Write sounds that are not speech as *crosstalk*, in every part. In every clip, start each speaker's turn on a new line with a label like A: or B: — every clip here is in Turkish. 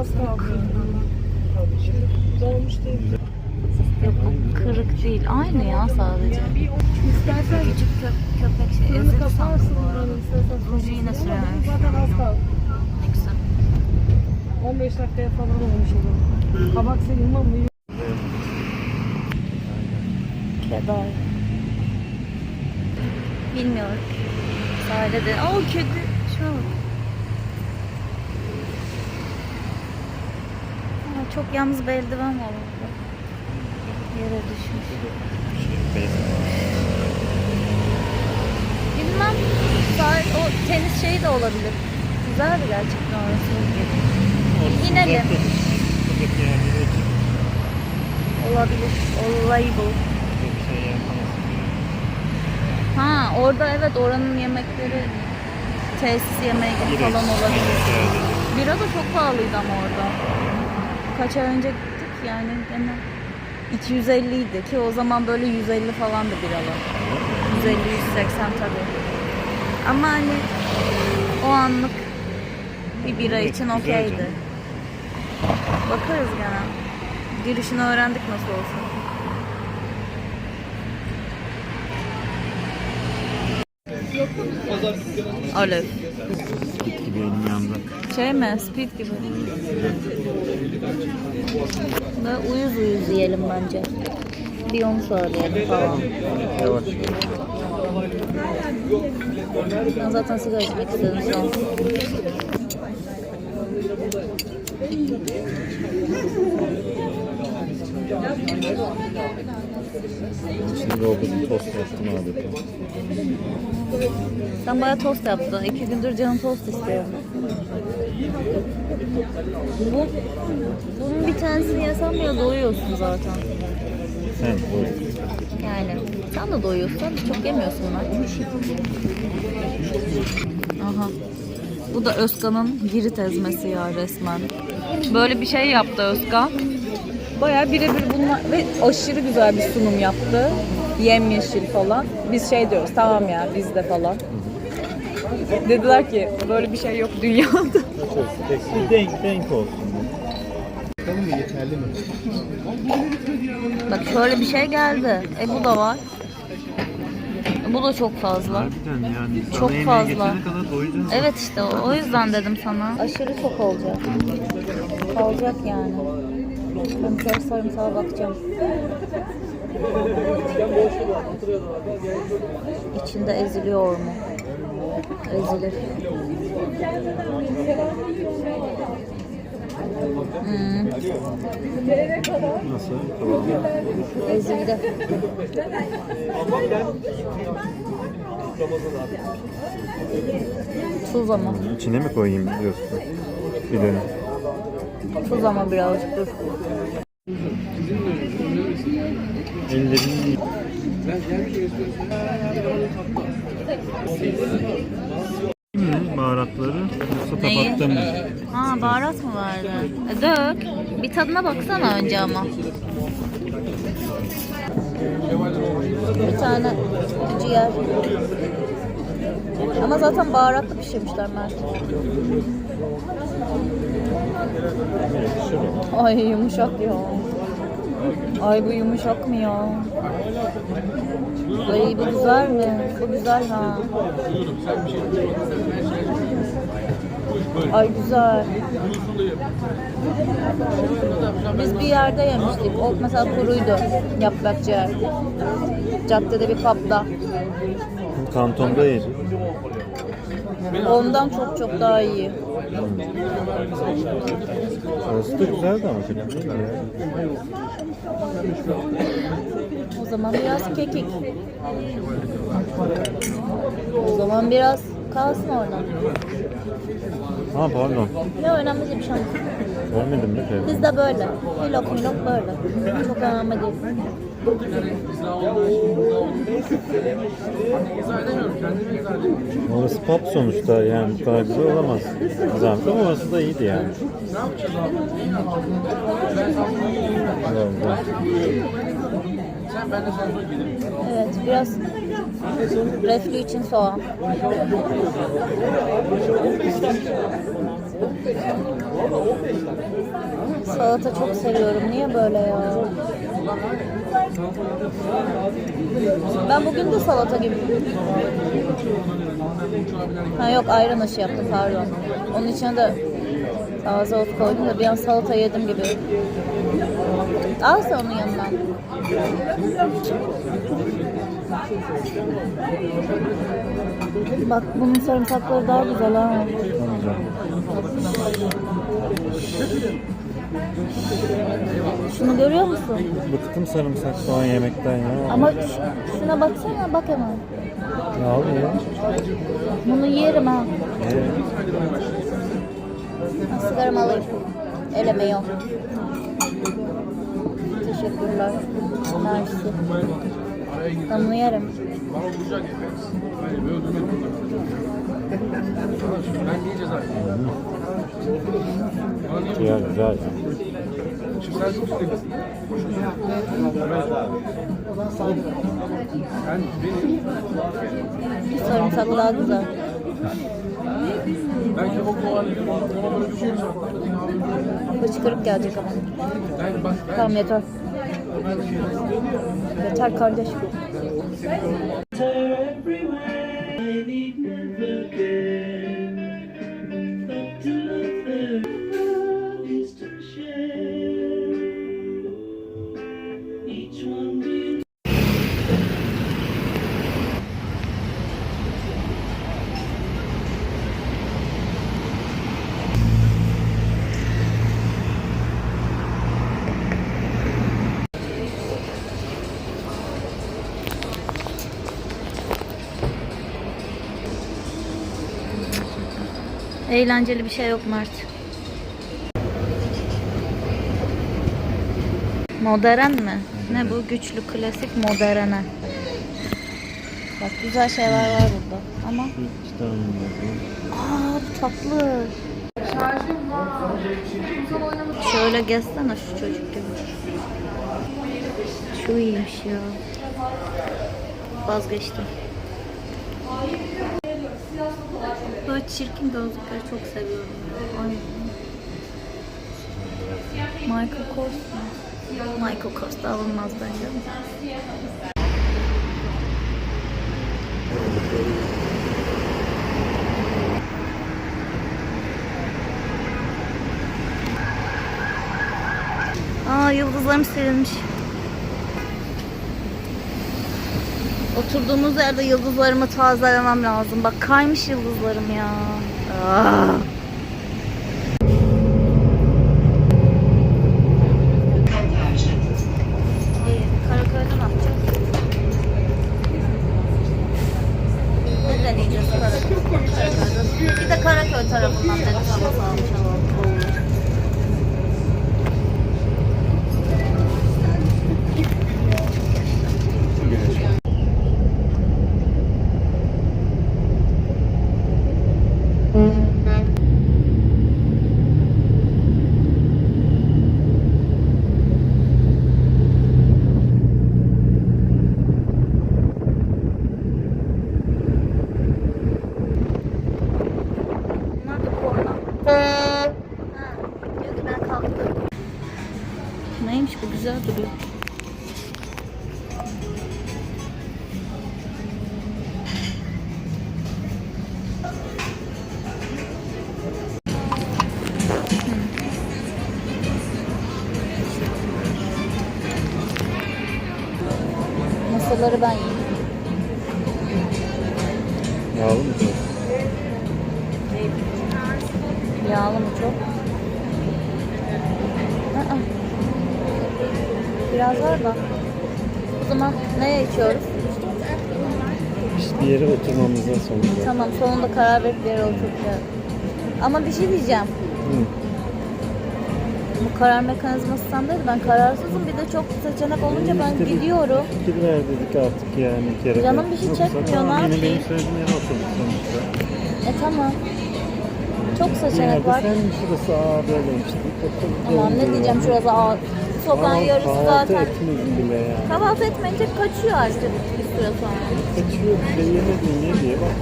A: az kaldı. Dolmuş değil.
B: Yok bu kırık değil. Aynı ya sadece.
A: İstersen
B: Küçük kö- köpek şey. Ezeli
A: kaparsın buranın istersen.
B: Ruju yine sürememiş.
A: Zaten az kaldı.
B: Ne güzel.
A: 15 dakikaya falan olmuş olur. Kabak sayılmam mı?
B: Kedar. Bilmiyorum. Sahilde de. Aa kedi. Şuna bak. Çok yalnız bir eldiven var orada. Yere düşmüş. Bilmem. O tenis şeyi de olabilir. Güzeldi gerçekten orası. İnelim. Olabilir. Olabilir. Ha orada evet oranın yemekleri tesis yemeği falan olabilir. Bira da çok pahalıydı ama orada. Kaç ay önce gittik yani gene 250 idi ki o zaman böyle 150 falandı biralar. 150 180 tabii. Ama hani o anlık bir bira için okeydi. Bakarız gene. Girişini öğrendik nasıl olsa. Alev. Şey mi? Speed gibi. Ve uyuz uyuz yiyelim bence. Bir onu söyleyelim falan.
C: Yavaş.
B: Ben zaten sigara içmek istedim son.
C: Şimdi bir tost yaptım adeta.
B: Sen bayağı tost yaptın. İki gündür canım tost istiyor. Bu, bunun bir tanesini yesem ya doyuyorsun zaten.
C: Sen o
B: Yani sen de doyuyorsun. Çok yemiyorsun lan. Aha. Bu da Özkan'ın girit ezmesi ya resmen. Böyle bir şey yaptı Özkan. Bayağı birebir bunlar ve aşırı güzel bir sunum yaptı. Yemyeşil falan. Biz şey diyoruz tamam ya bizde falan. Dediler ki böyle bir şey yok dünyada. *laughs*
C: bir denk denk olsun.
B: Bak şöyle bir şey geldi. E bu da var. E, bu da çok fazla.
C: Harbiden yani.
B: Çok
C: Sana yemeğe
B: fazla.
C: geçene kadar doyacaksın.
B: Evet işte o, o yüzden dedim sana. Aşırı çok olacak. Kalacak yani. Kör sarımsağa bakacağım. İçinde eziliyor mu? Ezilir. Hmm,
C: Nasıl?
B: Ezildi. Tuz ama.
C: İçine mi koyayım diyorsun? Bir dönem.
B: Tuz ama birazcık dur.
C: Ellerini mi baharatları yoksa
B: Neyi?
C: tabakta mı?
B: Ha baharat mı vardı? E, dök. Bir tadına baksana önce ama. Bir tane ciğer. Ama zaten baharatlı pişirmişler Mert. Ay yumuşak ya. Ay bu yumuşak mı ya? Ay bu güzel mi? Bu güzel ha. Ay güzel. Biz bir yerde yemiştik. O mesela kuruydu. Yaprak ciğer. Caddede bir pub'da.
C: Kantonda yedim.
B: Ondan çok çok daha iyi.
C: Orası da güzeldi ama kötü değil ya.
B: O zaman biraz kekik. O zaman biraz kalsın orada.
C: Ha pardon.
B: Ne önemli değil bir şey olmaz.
C: Görmedim de şey.
B: Bizde böyle. Milok milok böyle. Çok önemli değil.
C: Orası pub sonuçta yani bu kadar güzel olamaz. Zahmet ama orası da iyiydi yani. Güzel, güzel.
B: Evet biraz reflü için soğan. Salata çok seviyorum. Niye böyle ya? Ben bugün de salata gibi. Ha yok ayran aşı yaptım pardon. Onun içine de taze ot koydum da bir an salata yedim gibi. Al sen onun yanına. Bak bunun sarımsakları daha güzel ha. Şunu görüyor musun?
C: Bıktım sarımsak soğan yemekten ya.
B: Ama şu- şuna baksana bak hemen.
C: Ne abi ya?
B: Bunu yerim ha.
C: Ee,
B: Ben sigaramı alayım. Eleme yok. Teşekkürler. Mersi. Ben bunu yerim.
C: Güzel güzel.
B: Sarımsak daha güzel. Hıçkırık gelecek ama. Tamam yeter. Yeter kardeş. Eğlenceli bir şey yok Mert. Modern mi? Ne bu? Güçlü, klasik, moderne. Bak güzel şeyler var burada. Ama aa tatlı. Şöyle gezsene şu çocuk gibi. Şu iyiymiş ya. Vazgeçtim. Böyle çirkin gözlükleri çok seviyorum. Ay. Michael Kors mu? Michael Kors da alınmaz bence. Aa yıldızlarım silinmiş. Oturduğumuz yerde yıldızlarımı tazelemem lazım. Bak kaymış yıldızlarım ya. Aa. Mısırları ben yiyeyim.
C: Yağlı mı çok?
B: Yağlı mı çok? Aa. Biraz var da. O zaman neye içiyoruz?
C: Bir yere oturmamıza sonunda.
B: Tamam sonunda karar verip bir yere oturacağız. Ama bir şey diyeceğim.
C: Hı.
B: Bu karar mekanizması sendeydi. Ben kararsızım. Bir de çok seçenek olunca ben
C: İşte bir
B: gidiyorum.
C: Fikir ver dedik artık yani bir kere.
B: Canım bir şey çekmiyor, ne yapayım?
C: benim söylediğim yere oturduk sonuçta.
B: E tamam. Çok seçenek
C: Nerede
B: var.
C: sen şurası aa böyleymiş.
B: Tamam ne diyeceğim şurası ağ. Sokağın
C: Kahvaltı-
B: yarısı
C: kahvaltı
B: zaten.
C: etmedin bile yani.
B: Kahvaltı etmeyince kaçıyor artık bir süre sonra.
C: Kaçıyor bile yemedin ye diye bak.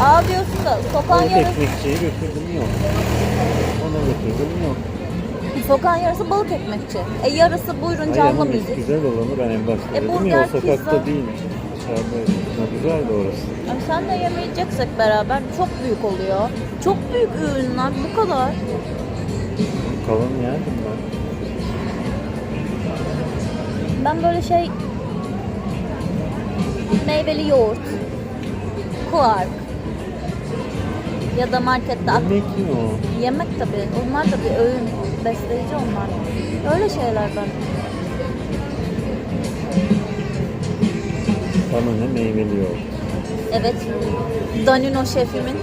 B: Diyorsun da sokağın
C: Balık
B: yarısı,
C: ekmekçiye götürdüm yok. Ona götürdüm yok.
B: sokağın yarısı balık ekmekçi. E yarısı buyurun canlı
C: Ayağımın
B: müzik.
C: güzel olanı ben en başta
B: E,
C: dedim ya
B: burger,
C: o sokakta
B: pizza.
C: değil. İçeride. Ne güzel de orası.
B: Yani senle yemeyeceksek beraber çok büyük oluyor. Çok büyük ürünler bu kadar.
C: Kalan yerdim ben.
B: Ben böyle şey meyveli yoğurt, kuark ya da markette ak-
C: Yemek mi o?
B: yemek tabii. Onlar da bir öğün besleyici onlar. Öyle şeylerden.
C: Bana ne meyveli yoğurt.
B: Evet. Danino şefimin.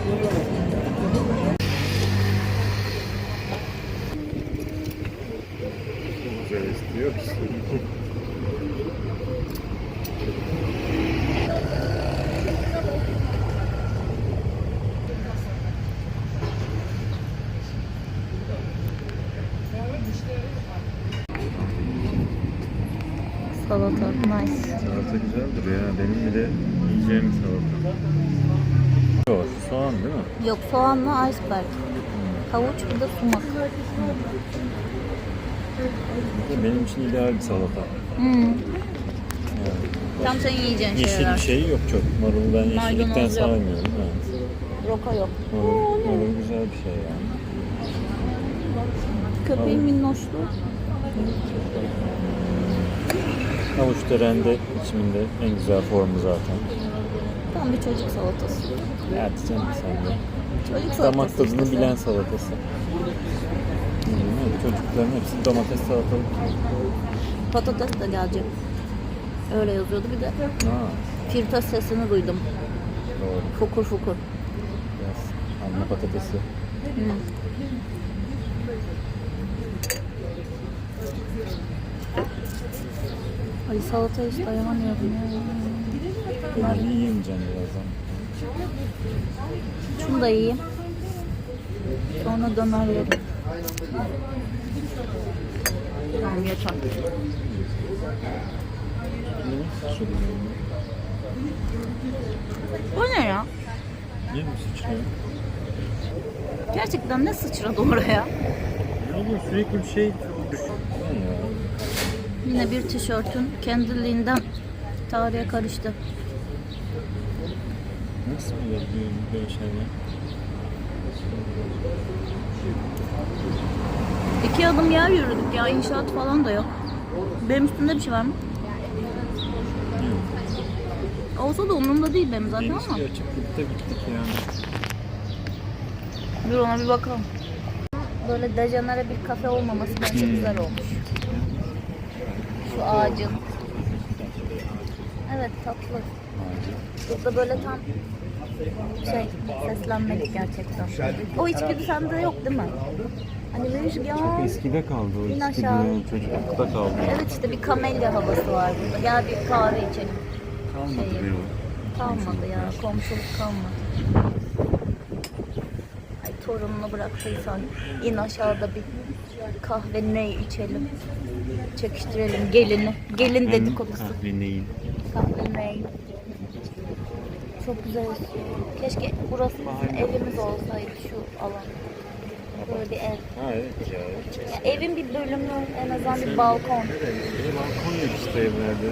C: Güzel istiyor musun?
B: Salata. Nice.
C: Salata güzel duruyor ya. Benim bile yiyeceğim salata. Yok, soğan değil mi?
B: Yok soğanla iceberg. Havuç bir de sumak.
C: Benim için ideal bir salata.
B: Hmm.
C: Yani
B: Tam senin yiyeceğin
C: yeşil
B: şeyler.
C: bir şey yok çok. Marul ben yeşillikten
B: Maydanoz yok.
C: saymıyorum. Evet.
B: Roka yok.
C: Marul, marul güzel bir şey yani.
B: Köpeğin minnoşluğu.
C: Havuç da rende biçiminde en güzel formu zaten.
B: Tam bir çocuk salatası.
C: Evet canım sen de.
B: Çocuk salatası
C: Damak tadını
B: işte.
C: bilen salatası. Hmm, çocukların hepsi domates salatalık.
B: Patates de gelecek. Öyle yazıyordu bir de.
C: Ha,
B: Firtas sesini duydum.
C: doğru.
B: Fukur fukur.
C: Biraz anne patatesi.
B: Ay salataya hiç dayanamıyorum ya.
C: Ben yiyemeyeceğim birazdan.
B: Şunu da yiyeyim. Sonra döner yerim. Tamam
C: benim?
B: O ne ya?
C: Niye mi sıçrıyor?
B: Gerçekten ne sıçradı oraya?
C: Ne oluyor sürekli bir şey?
B: Yine bir tişörtün kendiliğinden tarihe karıştı.
C: Nasıl olabiliyor böyle şeyler?
B: İki adım yer yürüdük ya inşaat falan da yok. Benim üstümde bir şey var mı? Olsa da umurumda değil benim zaten
C: Geniş
B: ama.
C: bir açıklıkta gittik yani.
B: Dur ona bir bakalım. Böyle dejenere bir kafe olmaması bence güzel olmuş. Şu ağacın. Evet tatlı. Burada böyle tam şey seslenmelik gerçekten. O içgüdü sende yok değil mi? Hani rüzgar.
C: Eskide kaldı o
B: İn aşağı.
C: dünya çocuklukta kaldı.
B: Evet işte bir kamelya havası var burada. Gel bir kahve içelim.
C: Kalmadı
B: Şeyi.
C: be o.
B: Kalmadı ya. Komşuluk kalmadı. Ay torununu bıraktıysan in aşağıda bir kahve ne içelim. Çekiştirelim gelini. Gelin dedikodusu.
C: Kahve neyin?
B: Kahve ne? Çok güzel. Keşke burası bizim evimiz olsaydı şu alan. Böyle bir ev.
C: Ha evet ya.
B: Ya evin bir bölümü en azından bir balkon.
C: De balkon yok işte evlerde.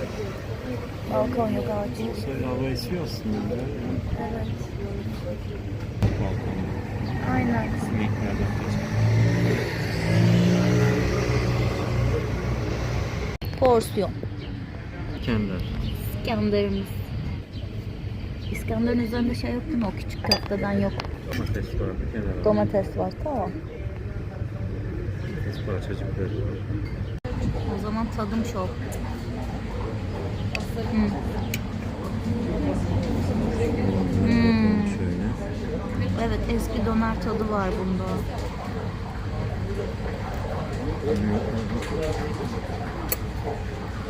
B: Balkon yok ağaç.
C: Şöyle hava esiyor aslında.
B: Evet.
C: Balkonda.
B: Aynen.
C: Sineklerden kaçar.
B: Porsiyon.
C: Kender.
B: İskenderimiz. İskender'in üzerinde şey yok mi? O küçük köfteden yok.
C: Domates var kenara.
B: Domates var. Tamam.
C: Domates parçacıkları var.
B: O zaman tadım şov. Hmm. Hmm.
C: Şöyle.
B: Evet eski döner tadı var bunda.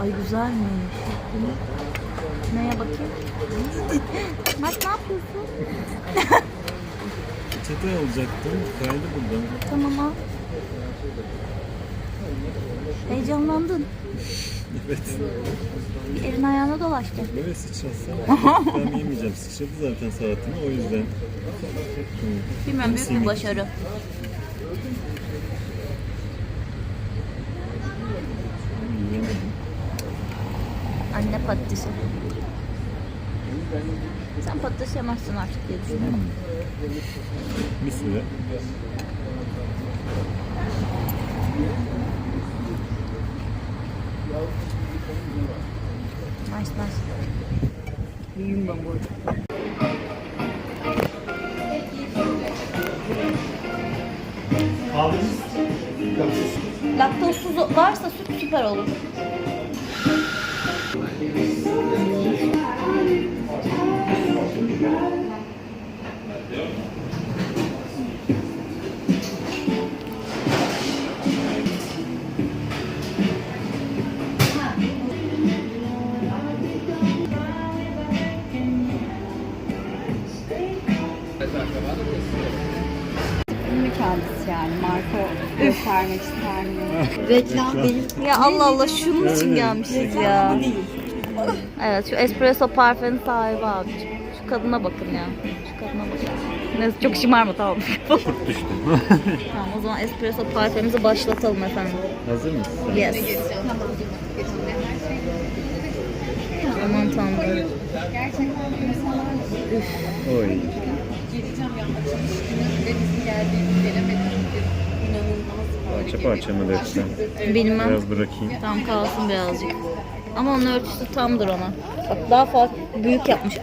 B: Ay güzelmiş. Neye bakayım? *laughs* Mert ne yapıyorsun? *laughs*
C: Çete alacaktım. Kaydı buradan.
B: Tamam al. Heyecanlandın.
C: Evet.
B: Elin ayağına dolaştı.
C: Evet sıçratsana. *laughs* ben yemeyeceğim. Sıçradı zaten saatini o yüzden.
B: Bilmem büyük bir başarı. Anne patatesi. Sen patates yemezsin artık diye düşünüyorum.
C: Bir süre.
B: Nice nice.
A: Büyüğüm ben bu.
B: Laktozsuz varsa süt süper olur.
D: Reklam değil.
B: Ya Allah Allah şunun için gelmişiz ya. Evet şu espresso parfümün sahibi abicim. Şu kadına bakın ya. Şu kadına bakın. Neyse çok şımarma tamam. *laughs*
C: Kurt düştü. *laughs*
B: tamam o zaman espresso parfümümüzü başlatalım efendim.
C: Hazır mısın?
B: Yes. Aman tanrım.
C: Oy. Parça parça mı döksem?
B: Bilmem.
C: Biraz bırakayım.
B: Tam kalsın birazcık. Ama onun ölçüsü tamdır ona. Bak daha farklı büyük yapmış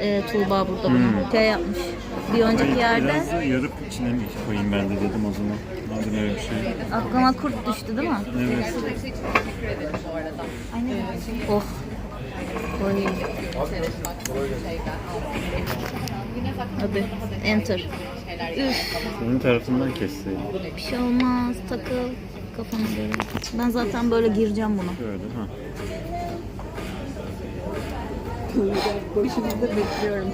B: e, Tuğba burada bunu.
C: Hmm.
B: Şey yapmış. Bir önceki yerde
C: Biraz da yarıp içine mi koyayım ben de dedim o zaman. Madem öyle bir şey.
B: aklıma kurt düştü değil mi?
C: Evet.
B: Oh. Oy. Hadi enter. Üf,
C: Senin tarafından kesseydim.
B: bir şey olmaz. Takıl kafana göre. Ben zaten böyle gireceğim buna.
C: Böyle ha.
D: Başımızda bekliyorum.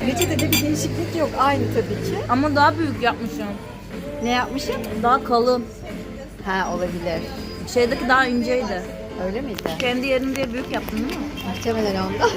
D: *laughs* Reçetede bir değişiklik yok. Aynı tabii ki.
B: Ama daha büyük yapmışım.
D: Ne yapmışım?
B: Daha kalın.
D: Ha olabilir.
B: Şeydeki daha inceydi.
D: Öyle miydi?
B: Kendi yerin diye büyük yaptın değil mi?
D: Muhtemelen onda.